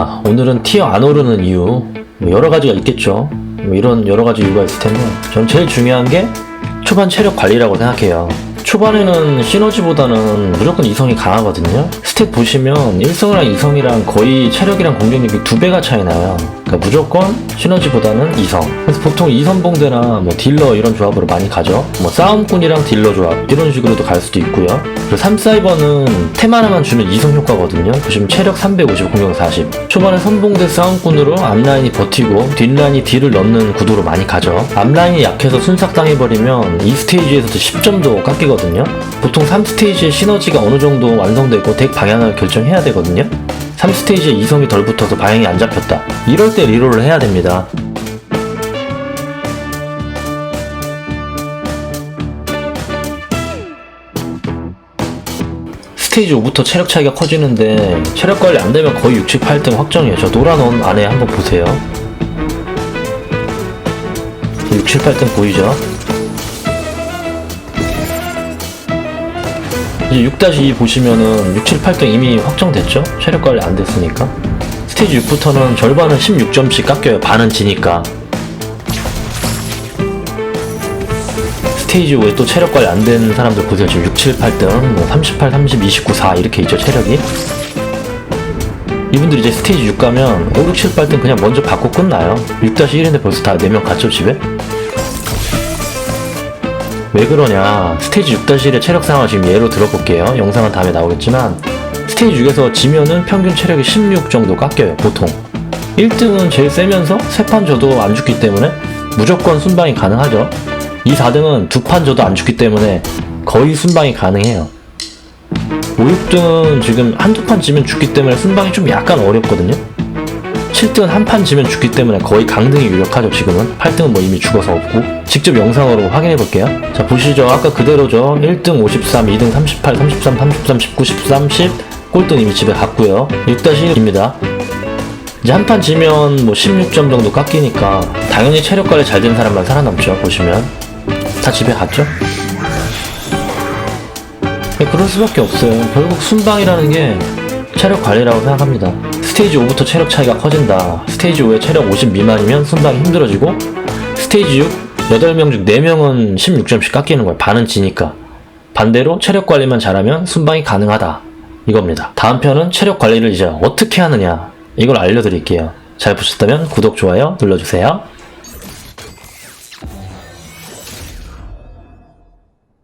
아, 오늘은 티어 안 오르는 이유 뭐 여러 가지가 있겠죠. 뭐 이런 여러 가지 이유가 있을 텐데 전 제일 중요한 게 초반 체력 관리라고 생각해요. 초반에는 시너지보다는 무조건 이성이 강하거든요. 스탯 보시면 1성이랑 2성이랑 거의 체력이랑 공격력이 두 배가 차이 나요. 그러니까 무조건 시너지보다는 이성. 그래서 보통 이선봉대나 뭐 딜러 이런 조합으로 많이 가죠. 뭐 싸움꾼이랑 딜러 조합 이런 식으로도 갈 수도 있고요. 그리고 3사이버는 템 하나만 주면 이성 효과거든요. 보시면 체력 350, 공격 40. 초반에 선봉대 싸움꾼으로 앞라인이 버티고 뒷라인이 딜을 넣는 구도로 많이 가죠. 앞라인이 약해서 순삭당해버리면 이 스테이지에서도 10점도 깎이거든요. 보통 3스테이지의 시너지가 어느 정도 완성되고 덱 방향을 결정해야 되거든요. 3스테이지에 이성이 덜 붙어서 방향이 안 잡혔다. 이럴 때 리롤을 해야 됩니다. 스테이지 5부터 체력 차이가 커지는데 체력 관리 안 되면 거의 6, 7, 8등 확정이에요. 저 노란 원 안에 한번 보세요. 6, 7, 8등 보이죠? 이제 6-2 보시면은 6, 7, 8등 이미 확정됐죠? 체력 관리 안 됐으니까. 스테이지 6부터는 절반은 16점씩 깎여요. 반은 지니까. 스테이지 5에 또 체력 관리 안 된 사람들 보세요. 지금 6, 7, 8등, 뭐 38, 30, 29, 4 이렇게 있죠, 체력이. 이분들 이제 스테이지 6 가면 5, 6, 7, 8등 그냥 먼저 받고 끝나요. 6-1인데 벌써 다 4명 갔죠, 집에? 왜 그러냐. 스테이지 6-1의 체력 상황을 지금 예로 들어볼게요. 영상은 다음에 나오겠지만, 스테이지 6에서 지면은 평균 체력이 16 정도 깎여요, 보통. 1등은 제일 세면서 3판 져도 안 죽기 때문에 무조건 순방이 가능하죠. 이 4등은 두판 져도 안 죽기 때문에 거의 순방이 가능해요. 5, 6등은 지금 한두 판 지면 죽기 때문에 순방이 좀 약간 어렵거든요. 7등은 한 판 지면 죽기 때문에 거의 강등이 유력하죠, 지금은. 8등은 뭐 이미 죽어서 없고. 직접 영상으로 확인해 볼게요. 자, 보시죠. 아까 그대로죠. 1등 53, 2등 38, 33, 33, 19, 13, 10. 꼴등 이미 집에 갔고요. 6-1입니다. 이제 한 판 지면 뭐 16점 정도 깎이니까 당연히 체력 관리 잘 된 사람만 살아남죠, 보시면. 다 집에 갔죠? 네, 그럴 수밖에 없어요. 결국 순방이라는 게 체력 관리라고 생각합니다. 스테이지 5부터 체력 차이가 커진다. 스테이지 5에 체력 50 미만이면 순방이 힘들어지고 스테이지 6 8명 중 4명은 16점씩 깎이는 거예요. 반은 지니까. 반대로 체력 관리만 잘하면 순방이 가능하다. 이겁니다. 다음 편은 체력 관리를 이제 어떻게 하느냐 이걸 알려드릴게요. 잘 보셨다면 구독, 좋아요 눌러주세요.